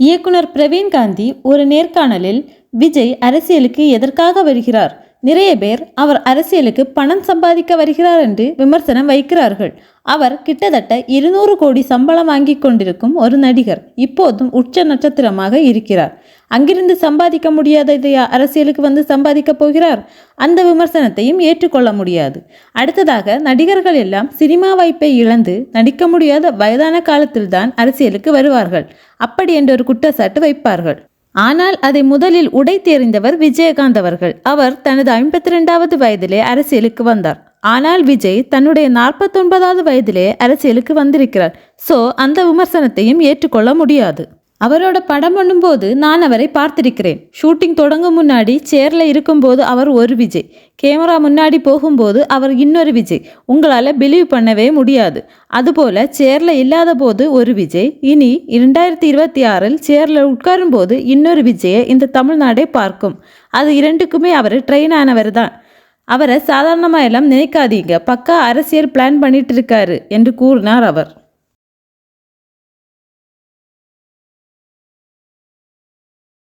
இயக்குனர் பிரவீன் காந்தி ஒரு நேர்காணலில் விஜய் அரசியலுக்கு எதற்காக வருகிறார்? நிறைய பேர் அவர் அரசியலுக்கு பணம் சம்பாதிக்க வருகிறார் என்று விமர்சனம் வைக்கிறார்கள். அவர் கிட்டத்தட்ட இருநூறு கோடி சம்பளம் வாங்கி கொண்டிருக்கும் ஒரு நடிகர். இப்போதும் உச்ச நட்சத்திரமாக இருக்கிறார். அங்கிருந்து சம்பாதிக்க முடியாததை அரசியலுக்கு வந்து சம்பாதிக்க போகிறார். அந்த விமர்சனத்தையும் ஏற்றுக்கொள்ள முடியாது. அடுத்ததாக நடிகர்கள் எல்லாம் சினிமா வாய்ப்பை இழந்து நடிக்க முடியாத வயதான காலத்தில்தான் அரசியலுக்கு வருவார்கள். அப்படி என்ற ஒரு குற்றச்சாட்டு வைப்பார்கள். ஆனால் அதை முதலில் உடைத்தெறிந்தவர் விஜயகாந்த் அவர்கள். அவர் தனது ஐம்பத்தி ரெண்டாவது வயதிலே அரசியலுக்கு வந்தார். ஆனால் விஜய் தன்னுடைய நாற்பத்தொன்பதாவது வயதிலே அரசியலுக்கு வந்திருக்கிறார். சோ அந்த விமர்சனத்தையும் ஏற்றுக்கொள்ள முடியாது. அவரோட படம் பண்ணும்போது நான் அவரை பார்த்திருக்கிறேன். ஷூட்டிங் தொடங்கும் முன்னாடி சேர்ல இருக்கும்போது அவர் ஒரு விஜய். கேமரா முன்னாடி போகும்போது அவர் இன்னொரு விஜய். உங்களால் பிலீவ் பண்ணவே முடியாது. அதுபோல சேர்ல இல்லாத போது ஒரு விஜய். இனி இரண்டாயிரத்தி இருபத்தி ஆறில் சேர்ல உட்காரும் போது இன்னொரு விஜயை இந்த தமிழ்நாடே பார்க்கும். அது இரண்டுக்குமே அவர் ட்ரெயின் ஆனவர் தான். அவரை சாதாரணமாக எல்லாம் நினைக்காதீங்க. பக்கா அரசியல் பிளான் பண்ணிட்டு இருக்காரு என்று கூறினார் அவர்.